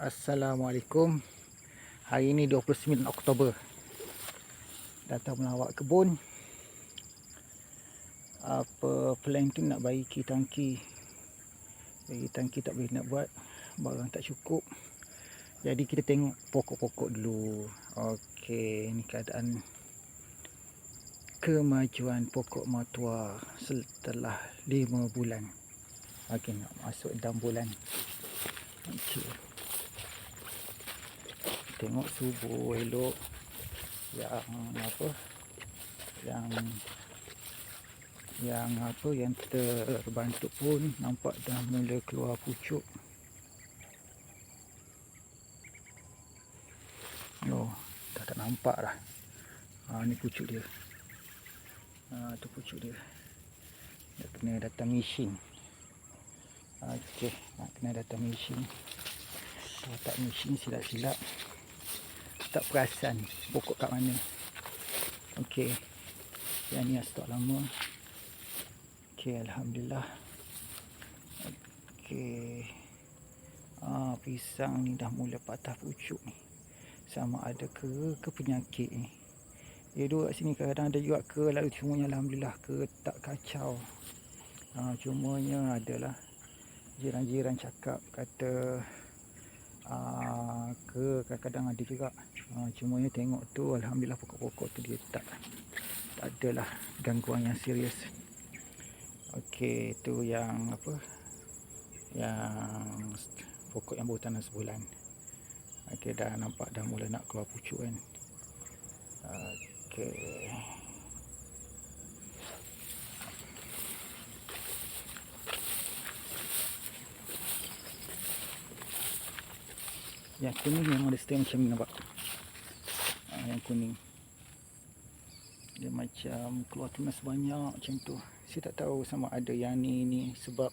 Assalamualaikum. Hari ini 29 Oktober. Datang melawat kebun. Apa plan tu nak baiki tangki? Bagi tangki tak boleh nak buat. Barang tak cukup. Jadi kita tengok pokok-pokok dulu. Okey, ni keadaan Kemajuan pokok matua Setelah 5 bulan. Okey, nak masuk 6 bulan. Okey tengok subuh elok. Yang apa? Yang yang apa yang terbantuk pun nampak dah mula keluar pucuk. Oh dah tak nampak lah ha, ni pucuk dia. Ha, tu pucuk dia. Dah kena datang mesin ok nak kena datang mesin kalau tak mesin silap-silap tak perasan. Pokok kat mana? Okey. Yang ni stok lama. Okey alhamdulillah. Okey. Ah pisang ni dah mula patah pucuk ni. Sama ada ke? Ke penyakit ni? Dia duduk kat sini kadang ada juga ke? Lalu cumanya alhamdulillah ke tak kacau? Ah cumanya adalah jiran-jiran cakap kata ah ke? Kadang-kadang ada juga Ha, cumanya tengok tu Alhamdulillah pokok-pokok tu dia tak Tak adalah gangguan yang serius. Okey tu yang apa? Yang pokok yang baru tanam sebulan. Okey dah nampak dah mula nak keluar pucuk kan? Okey. Yang kuning memang ada stem macam ni nampak yang kuning dia macam keluar tunas banyak macam tu. Saya tak tahu sama ada yang ni ni sebab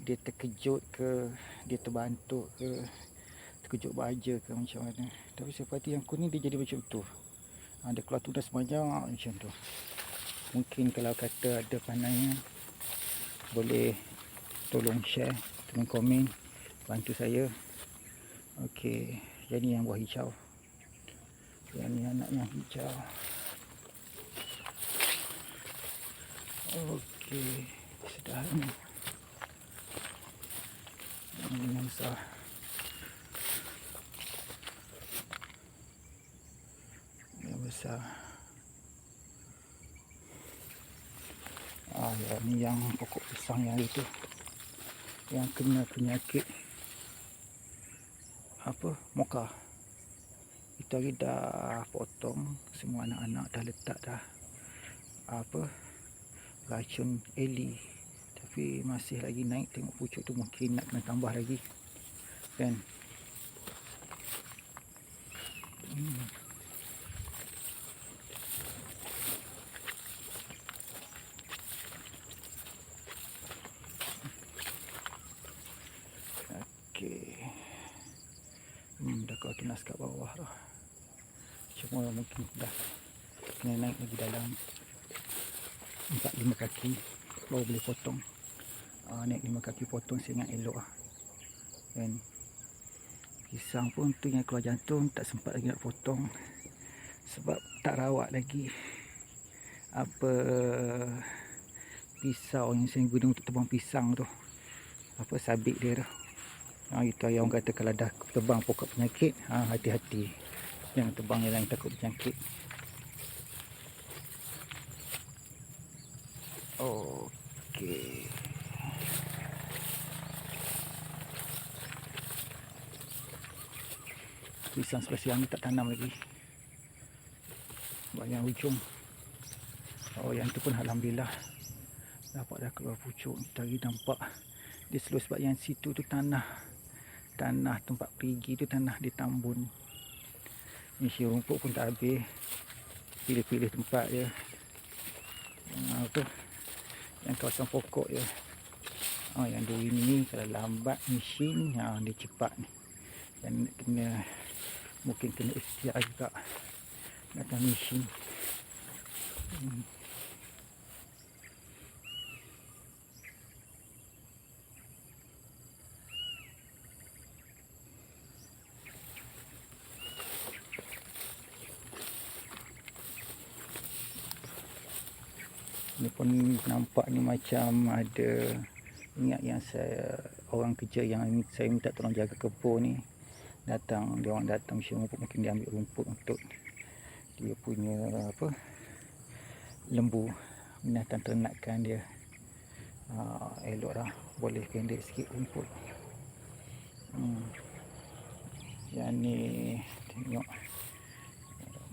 dia terkejut ke dia terbantuk ke terkejut baja ke macam mana. Tapi saya perhati yang kuning dia jadi macam tu. Ha, dia keluar tunas banyak macam tu. Mungkin kalau kata ada pandangan boleh tolong share tolong komen bantu saya. Okey, jadi yang buah hijau yang ni anaknya hijau. Okey, sudah ni. Ini yang besar. Yang besar. Ah, ya, ni yang pokok pisang yang itu. Yang kena penyakit. Apa? Mokah kita hari dah potong semua anak-anak dah letak dah apa racun eli tapi masih lagi naik tengok pucuk tu mungkin nak kena tambah lagi kan hmm. Okay. Hmm, dah kau tunas kat bawah dah cuma mungkin dah kena naik lagi dalam 4-5 kaki. Baru boleh potong. Uh, naik 5 kaki potong saya ingat elok lah dan pisang pun tu yang keluar jantung tak sempat lagi nak potong. Sebab tak rawat lagi. Apa pisau yang saya guna untuk tebang pisang tu. Apa sabit dia tu. Ha, itu yang orang kata kalau dah tebang pokok penyakit ha, hati-hati Jangan tebang yang takut berjangkit. Okey. Pisang siang ni tak tanam lagi. Banyak ujung. Oh yang tu pun Alhamdulillah. Dapat dah keluar pucuk. Tadi nampak. Dia seluruh sebab yang situ tu tanah. Tanah tempat pergi tu tanah ditambun isi rumput pun tak habis. Pilih-pilih tempat je. Yang apa? Yang kawasan pokok je. Oh, yang dua ini ni kalau lambat mesin ha, dia cepat ni. Dan kena mungkin kena ikhtiar juga. Datang mesin. Hmm. Pun nampak ni macam ada ingat yang saya orang kerja yang saya minta tolong jaga kebun ni datang dia orang datang mesti rumput mungkin dia ambil rumput untuk dia punya apa lembu binatang ternakan dia. Uh, elok lah boleh pendek sikit rumput. Hmm. yang ni tengok.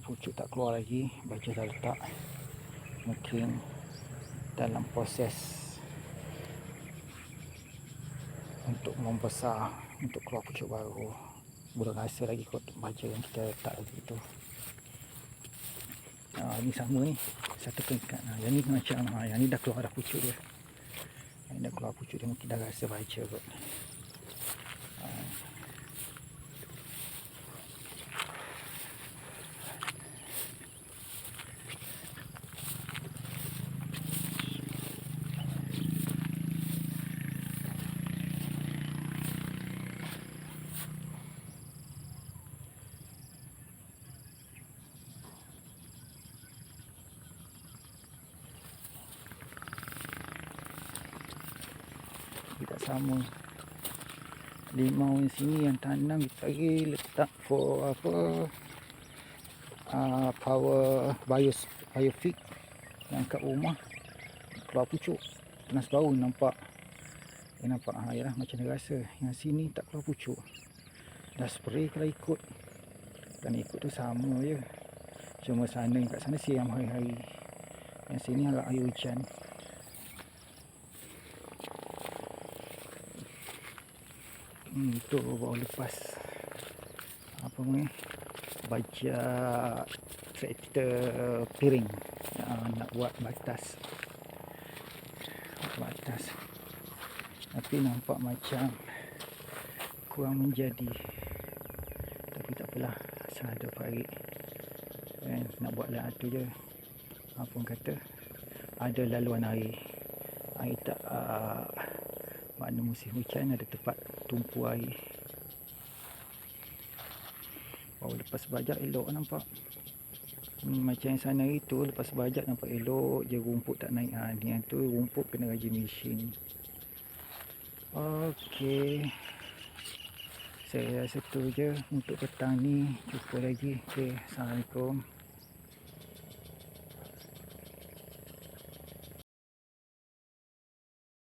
Pucuk tak keluar lagi baju dah letak. Mungkin dalam proses untuk membesar untuk keluar pucuk baru. Belum rasa lagi kot baja yang kita letak lagi tu. Ha, ni sama ni. Satu tingkat ha, yang ni macam ha, yang ni dah keluar dah pucuk dia. Yang ni dah keluar pucuk dia mungkin dah rasa baja kot Dia tak sama. Limau yang sini yang tanam kita lagi letak for apa uh, Power bios, biofit Yang kat rumah. Keluar pucuk Panas bau nampak Dia nampak ha, yalah, macam dia rasa. Yang sini tak keluar pucuk. Dah spray kalau ikut. Kan ikut tu sama je. Cuma sana kat sana siam hari-hari. Yang sini agak air hujan Hmm, itu baru lepas apa ni baja traktor piring uh, nak buat batas. Batas. Tapi nampak macam kurang menjadi. Tapi tak apalah asal ada parit kan nak buat lah tu je. Apa orang kata ada laluan air. Air tak uh, mana musim hujan ada tempat tumpu air. Oh lepas bajak elok nampak. Hmm, Macam yang sana itu lepas bajak nampak elok je rumput tak naik. Ha, Ni yang tu rumput kena rajin mesin. Okey. Saya rasa tu je untuk petang ni. Jumpa lagi. Okay Assalamualaikum